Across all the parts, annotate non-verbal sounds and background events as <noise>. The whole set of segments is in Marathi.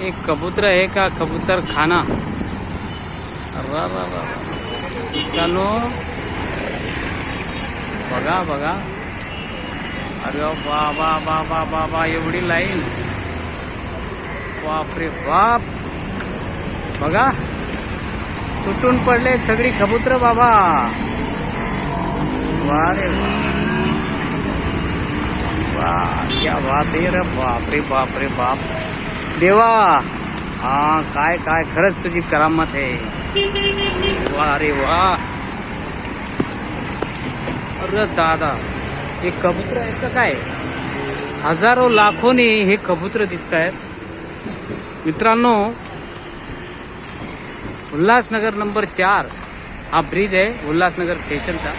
एक कबूतर आहे का? कबूतर खाना. मित्रांनो बघा बघा. अरे बा बा बा बा बा बा एवढी लाईन. बाप रे बाप. बघा. तुटून पडले सगळी कबूतर बाबा. वा रे वा. वा क्या बात आहे रे बाप रे बाप रे बाप। देवा हा काय काय खरंच तुझी करामत आहे वा रे वा। अरे दादा हे कबूतर आहेत का काय? हजारो लाखोनी हे कबूतर दिसत आहेत मित्रांनो उल्हासनगर नंबर चार हा ब्रिज आहे उल्हासनगर स्टेशनचा.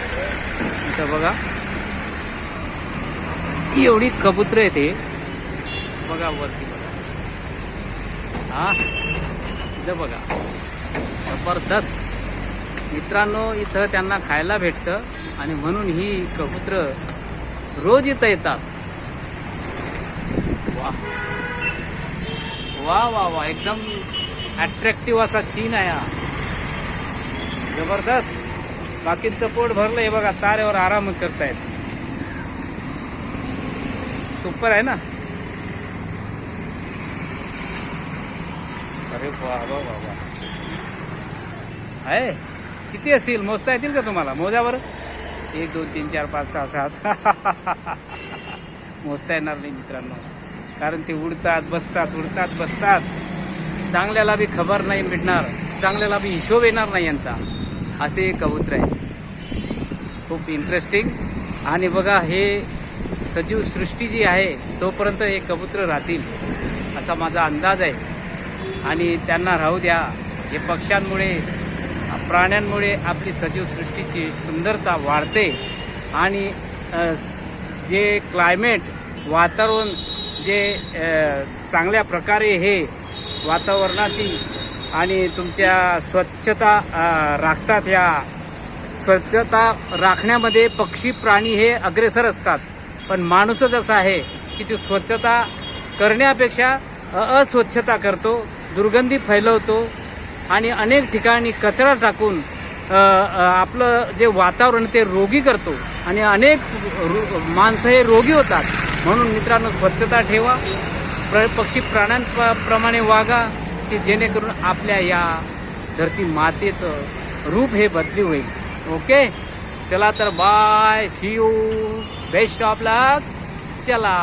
इथं बघा. ही एवढी कबूतर आहे ते. बघा वरती बघा. हा? इथं बघा. जबरदस्त. मित्रांनो इथं त्यांना खायला भेटतं आणि म्हणून ही कबूतर रोज इथं येतात. वा. वा वा वा. एकदम अट्रॅक्टिव्ह असा सीन आहे हा. जबरदस्त. बाकीचं पोट भरलं हे बघा तारेवर आराम करतायत. सुपर आहे ना. अरे बाबा वा आहे? किती असतील? मोजता येतील का तुम्हाला? मोजावर एक दोन तीन चार पाच सहा सात. <laughs> मोजता येणार नाही मित्रांनो. कारण ते उडतात बसतात उडतात बसतात. चांगल्याला बी खबर नाही मिळणार चांगल्याला बी हिशोब येणार नाही यांचा. असे कबूतर आहे खूप इंटरेस्टिंग आणि बघा हे सजीव सृष्टी जी आहे तोपर्यंत हे कबूतर राहतील असा माझा अंदाज आहे. आणि त्यांना राहू द्या. हे पक्ष्यांमुळे प्राण्यांमुळे आपली सजीव सृष्टीची सुंदरता वाढते. आणि जे क्लायमेट वातावरण जे चांगल्या प्रकारे हे वातावरणाची आणि तुमच्या स्वच्छता राखतात या. स्वच्छता राखण्यामध्ये पक्षी प्राणी हे अग्रेसर असतात. पण माणूसच असा आहे की ती स्वच्छता करण्यापेक्षा अस्वच्छता करतो दुर्गंधी फैलवतो आणि अनेक ठिकाणी कचरा टाकून आपलं जे वातावरण ते रोगी करतो आणि अनेक माणसं हे रोगी होतात. म्हणून मित्रांनो स्वच्छता ठेवा प्र पक्षी प्राण्यांप्रमाणे वागा की जेणेकरून आपल्या या धरती मातेचं रूप हे बदली होईल. ओके? चला तर bye see you best of luck चला.